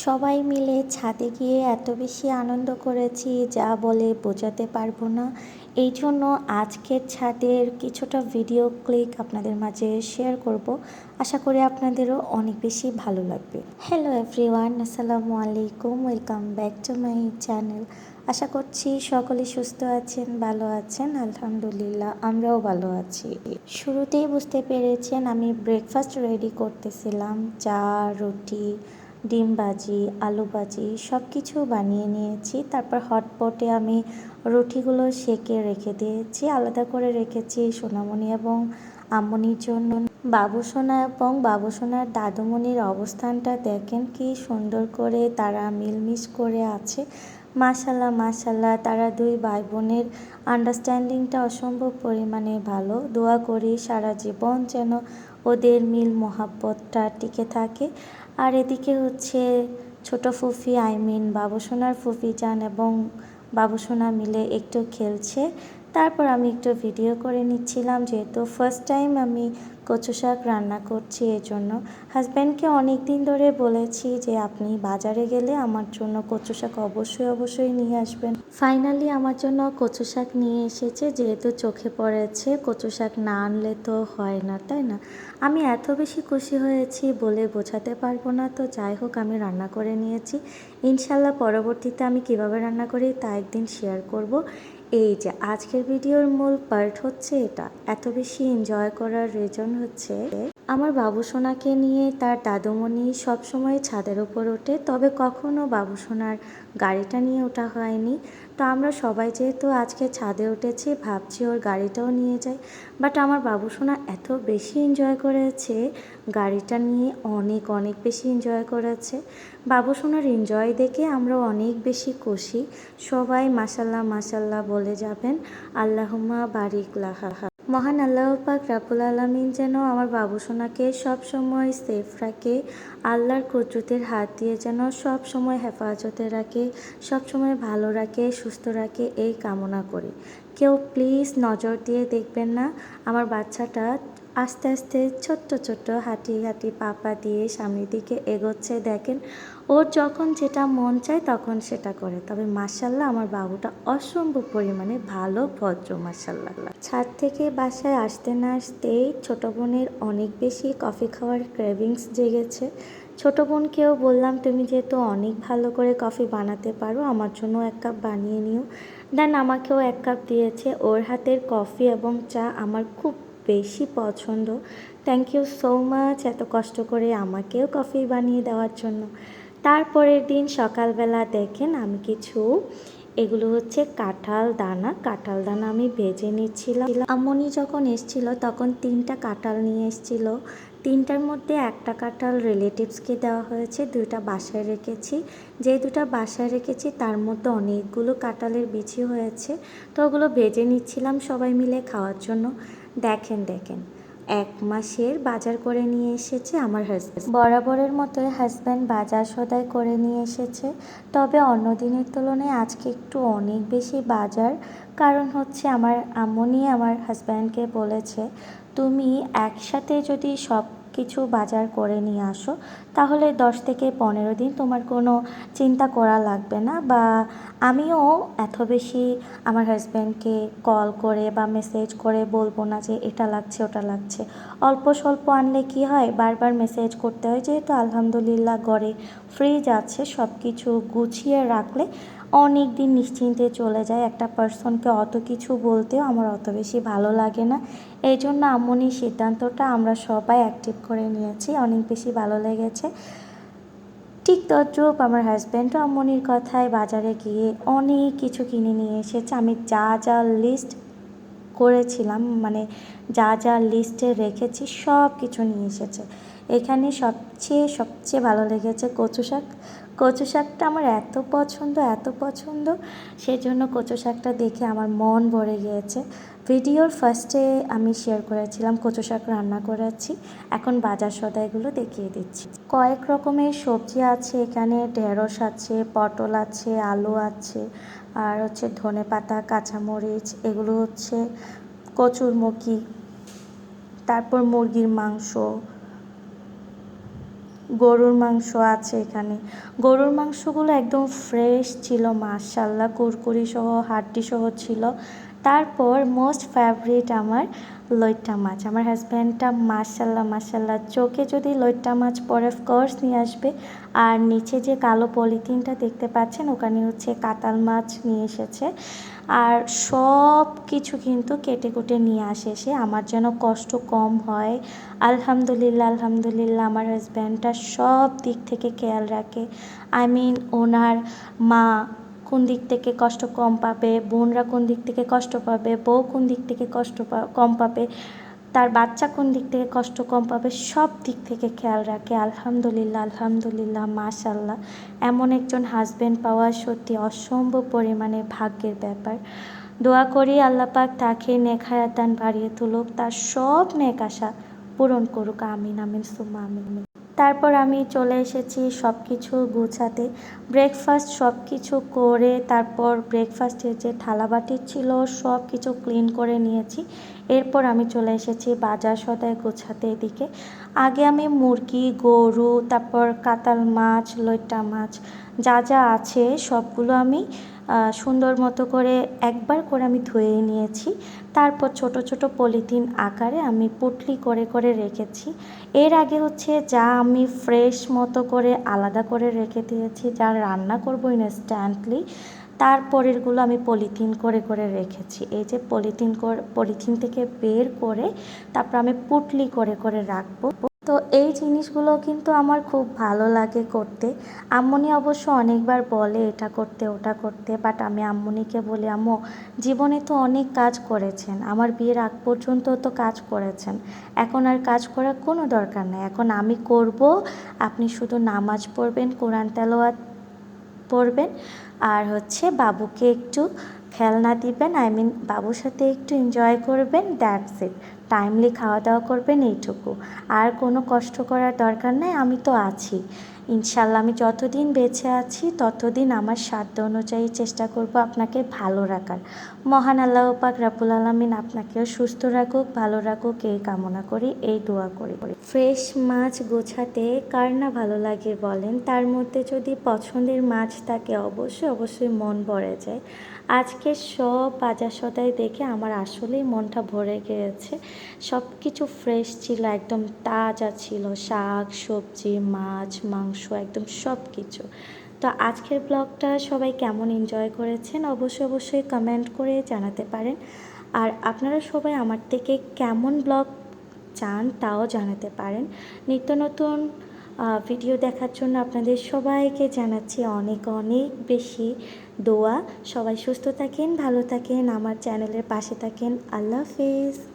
সবাই মিলে ছাদে গিয়ে এত বেশি আনন্দ করেছি, যা বলে বোঝাতে পারব না। এই জন্য আজকের ছাদের কিছুটা ভিডিও ক্লিক আপনাদের মাঝে শেয়ার করব। আশা করি আপনাদেরও অনেক বেশি ভালো লাগবে। হ্যালো এভরিওয়ান আসসালামু আলাইকুম welcome back to my channel আশা করছি সকলে সুস্থ আছেন, ভালো আছেন, আলহামদুলিল্লাহ আমরাও ভালো আছি। শুরুতেই বুঝতে পেরেছেন আমি ব্রেকফাস্ট রেডি করতেছিলাম, চা, রুটি ডিম ভাজি আলু ভাজি সব কিছু বানিয়ে নিয়েছি। তারপর হটপটে আমি রুটিগুলো সেকে রেখে দিয়েছি। আলাদা করে রেখেছি সোনামণি এবং আমনির জন্য। বাবুসোনা এবং বাবুসোনার দাদুমণির অবস্থানটা দেখেন কি সুন্দর করে তারা মিলমিশ করে আছে। মাশাল্লাহ মাশাল্লাহ তারা দুই ভাই বোনের আন্ডারস্ট্যান্ডিংটা অসম্ভব পরিমাণে ভালো। দোয়া করি সারা জীবন যেন ওদের মিল মহাব্বতটা টিকে থাকে। আর এদিকে হচ্ছে ছোট ফুফি আই মিন বাবুসোনার ফুফি যান এবং বাবুসোনা মিলে একটু খেলছে। তারপর আমি একটু ভিডিও করে নিচ্ছিলাম, যেহেতু ফার্স্ট টাইম আমি কচু শাক রান্না করছি এই জন্য হাজব্যান্ডকে অনেক দিন ধরে বলেছি যে, আপনি বাজারে গেলে আমার জন্য কচু শাক অবশ্যই অবশ্যই নিয়ে আসবেন। ফাইনালি আমার জন্য কচু শাক নিয়ে এসেছে। যেহেতু চোখে পড়েছে কচু শাক না আনলে তো হয় না, তাই না? আমি এত বেশি খুশি হয়েছি বলে বোঝাতে পারব না। তো যাই হোক, আমি রান্না করে নিয়েছি। ইনশাল্লাহ পরবর্তীতে আমি কীভাবে রান্না করি তা একদিন শেয়ার করব। এই যে, আজকের ভিডিওর মূল পার্ট হচ্ছে এটা। এত বেশি এনজয় করার রিজন হচ্ছে, আমার বাবুসোনাকে নিয়ে তার দাদুমণি সবসময় ছাদের ওপর ওঠে, তবে কখনো বাবুসোনার গাড়িটা নিয়ে ওঠা হয়নি। তো আমরা সবাই যেহেতু আজকে ছাদে উঠেছি, ভাবছি ওর গাড়িটাও নিয়ে যাই। বাট আমার বাবুসোনা এত বেশি এনজয় করেছে গাড়িটা নিয়ে অনেক অনেক বেশি এনজয় করেছে। বাবুসোনার এনজয় দেখে আমরা অনেক বেশি খুশি। সবাই মাসাল্লাহ মাসাল্লাহ বলে যাবেন। আল্লাহমা বারিক লাহা। মহান আল্লাহ পাক রাবুল আলমিন যেন আমার বাবুসোনাকে সব সময় সেফ রাখে, আল্লাহর কুদরতের হাত দিয়ে যেন সব সময় হেফাজতে রাখে, সব সময় ভালো রাখে, সুস্থ রাখে, এই কামনা করি। কেউ প্লিজ নজর দিয়ে দেখবেন না। আমার বাচ্চাটা আস্তে আস্তে ছোট্ট ছোট্ট হাঁটি হাঁটি পাপা দিয়ে সামনের দিকে এগোচ্ছে, দেখেন ওর যখন যেটা মন চায় তখন সেটা করে। তবে মাসাল্লাহ আমার বাবুটা অসম্ভব পরিমাণে ভালো, ভদ্র মাসাল্লাহ ছাদ থেকে বাসায় আসতে না আসতেই ছোটো বোনের অনেক বেশি কফি খাওয়ার ক্রেভিংস জেগেছে। ছোটো বোনকেও বললাম, তুমি যেহেতু অনেক ভালো করে কফি বানাতে পারো, আমার জন্য এক কাপ বানিয়ে নিও। দেন আমাকেও এক কাপ দিয়েছে। ওর হাতের কফি এবং চা আমার খুব বেশি পছন্দ। থ্যাংক ইউ সো মাচ এত কষ্ট করে আমাকেও কফি বানিয়ে দেওয়ার জন্য। তারপরের দিন সকালবেলা দেখেন আমি কিছু, এগুলো হচ্ছে কাঁঠাল দানা। কাঁঠাল দানা আমি ভেজে নিচ্ছিলাম। আম্মনি যখন এসছিল তখন তিনটা কাঁঠাল নিয়ে এসছিল। তিনটার মধ্যে একটা কাঁঠাল রিলেটিভসকে দেওয়া হয়েছে, দুইটা বাসায় রেখেছি। যে দুটা বাসায় রেখেছি তার মধ্যে অনেকগুলো কাঁঠালের বিচি হয়েছে। তো ওগুলো ভেজে নিচ্ছিলাম সবাই মিলে খাওয়ার জন্য। দেখেন দেখেন। এক মাসের বাজার করে নিয়ে এসেছে আমার হাজব্যান্ড বরাবরের মতোই হাজব্যান্ড বাজার সদাই করে নিয়ে এসেছে। তবে অন্য দিনের তুলনায় আজকে একটু অনেক বেশি বাজার। কারণ হচ্ছে আমার আম্মনি আমার হাজব্যান্ডকে বলেছে, তুমি একসাথে যদি সব কিছু বাজার করে নিয়ে আসো। তাহলে দশ থেকে পনেরো দিন তোমার কোনো চিন্তা করা লাগবে না বা আমিও এত বেশি আমার হাজব্যান্ডকে কল করে বা মেসেজ করে বলব না যে এটা লাগছে, ওটা লাগছে। অল্প স্বল্প আনলে কি হয়? বারবার মেসেজ করতে হয়। যেহেতু আলহামদুলিল্লাহ ঘরে ফ্রিজ আছে সব কিছু গুছিয়ে রাখলে অনেক দিন নিশ্চিন্তে চলে যায়। একটা পার্সনকে অত কিছু বলতেও আমার অত বেশি ভালো লাগে না। এই জন্য আম্মনির সিদ্ধান্তটা আমরা সবাই অ্যাক্টিভ করে নিয়েছি। অনেক বেশি ভালো লেগেছে। ঠিক তদ্রূপ আমার হাজব্যান্ডও আম্মনির কথায় বাজারে গিয়ে অনেক কিছু কিনে নিয়ে এসেছে। আমি যা যা লিস্ট করেছিলাম মানে যা যা লিস্টে রেখেছি সব কিছু নিয়ে এসেছে। এখানে সবচেয়ে সবচেয়ে ভালো লেগেছে কচু শাক। কচু শাকটা আমার এত পছন্দ এত পছন্দ, সেজন্য কচু শাকটা দেখে আমার মন ভরে গিয়েছে। ভিডিওর ফার্স্টে আমি শেয়ার করেছিলাম, কচু শাক রান্না করেছি। এখন বাজার সদাইগুলো দেখিয়ে দিচ্ছি। কয়েক রকমের সবজি আছে এখানে, ঢেঁড়স আছে, পটল আছে, আলু আছে, আর হচ্ছে ধনে পাতা, কাঁচামরিচ, এগুলো হচ্ছে কচুরমুখী, তারপর মুরগির মাংস গরুর মাংস আছে এখানে। গরুর মাংসগুলো একদম ফ্রেশ ছিল মাশাল্লাহ কুরকুরি সহ হাড্ডি সহ ছিল। তারপর মোস্ট ফেভারিট আমার লইট্টা মাছ। আমার হাজব্যান্ডটা মাশাল্লাহ মাশাল্লাহ চোখে যদি লইট্টা মাছ পরে কোর্স নিয়ে আসবে। আর নিচে যে কালো পলিথিনটা দেখতে পাচ্ছেন, ওখানে হচ্ছে কাতাল মাছ নিয়ে এসেছে। আর সব কিছু কিন্তু কেটে কুটে নিয়ে আসে সে। আমার যেন কষ্ট কম হয়। আলহামদুলিল্লাহ আলহামদুলিল্লাহ, আমার হাজব্যান্ডটা সব দিক থেকে খেয়াল রাখে। আই মিন ওনার মা কোন দিক থেকে কষ্ট কম পাবে, বোনরা কোন দিক থেকে কষ্ট পাবে, বউ কোন দিক থেকে কষ্ট কম পাবে তার বাচ্চা কোন দিক থেকে কষ্ট কম পাবে সব দিক থেকে খেয়াল রাখে। আলহামদুলিল্লাহ আলহামদুলিল্লাহ মাশাল্লাহ এমন একজন হাজব্যান্ড পাওয়া সত্যি অসম্ভব পরিমাণে ভাগ্যের ব্যাপার। দোয়া করি আল্লাপাক তাকে নেখায়াতান বাড়িয়ে তুলুক, তার সব নেক আশা পূরণ করুক। আমিন আমিন আমিন আমিন। তারপর আমি চলে এসেছি সব কিছু গুছাতে। ব্রেকফাস্ট সব কিছু করে তারপর ব্রেকফাস্টের যে থালাবাটি ছিল সব কিছু ক্লিন করে নিয়েছি। এরপর আমি চলে এসেছি বাজার সদায় গোছাতে এদিকে। আগে আমি মুরগি, গরু, তারপর কাতাল মাছ লইটা মাছ, যা যা আছে সবগুলো আমি সুন্দর মতো করে একবার করে আমি ধুয়ে নিয়েছি। তারপর ছোট ছোট পলিথিন আকারে আমি পুটলি করে করে রেখেছি। এর আগে হচ্ছে যা আমি ফ্রেশ মতো করে আলাদা করে রেখে দিয়েছি, যা রান্না করব ইনস্ট্যান্টলি তারপরেরগুলো আমি পলিথিন করে করে রেখেছি। এই যে পলিথিন পলিথিন থেকে বের করে তারপর আমি পুটলি করে করে রাখব। তো এই জিনিসগুলো কিন্তু আমার খুব ভালো লাগে করতে। আম্মনি অবশ্য অনেকবার বলে এটা করতে, ওটা করতে বাট আমি আম্মনিকে বলি, আম্মু, জীবনে তো অনেক কাজ করেছেন, আমার বিয়ের আগ পর্যন্ত তো কাজ করেছেন, এখন আর কাজ করার কোনো দরকার নেই, এখন আমি করব, আপনি শুধু নামাজ পড়বেন, কোরআন তেলোয়াত পড়বেন, আর হচ্ছে বাবুকে একটু খেলনা দিবেন আই মিন বাবুর সাথে একটু এনজয় করবেন দ্যাটস ইট টাইমলি খাওয়া দাওয়া করবেন এইটুকু। আর কোনো কষ্ট করার দরকার নেই, আমি তো আছি। ইনশাল্লাহ আমি যতদিন বেঁচে আছি, ততদিন আমার সাধ্য অনুযায়ী চেষ্টা করব আপনাকে ভালো রাখার। মহান আল্লাহ পাক রাবুল আলমিন আপনাকেও সুস্থ রাখুক, ভালো রাখুক, এই কামনা করি, এই দোয়া করি। ফ্রেশ মাছ গোছাতে কার না ভালো লাগে বলেন? তার মধ্যে যদি পছন্দের মাছ থাকে, অবশ্যই অবশ্যই মন ভরে যায়। আজকে সব বাজার সদাই দেখে আমার আসলেই মনটা ভরে গিয়েছে। সব কিছু ফ্রেশ ছিল, একদম তাজা ছিল, শাক, সবজি, মাছ, মাংস, একদম সব কিছু তো আজকের ব্লগটা সবাই কেমন এনজয় করেছেন অবশ্যই অবশ্যই কমেন্ট করে জানাতে পারেন। আর আপনারা সবাই আমার থেকে কেমন ব্লগ চান তাও জানাতে পারেন। নিত্য নতুন ভিডিও দেখার জন্য আপনাদের সবাইকে জানাচ্ছি অনেক অনেক বেশি দোয়া। সবাই সুস্থ থাকেন, ভালো থাকেন, আমার চ্যানেলের পাশে থাকেন। আল্লাহ হাফেজ।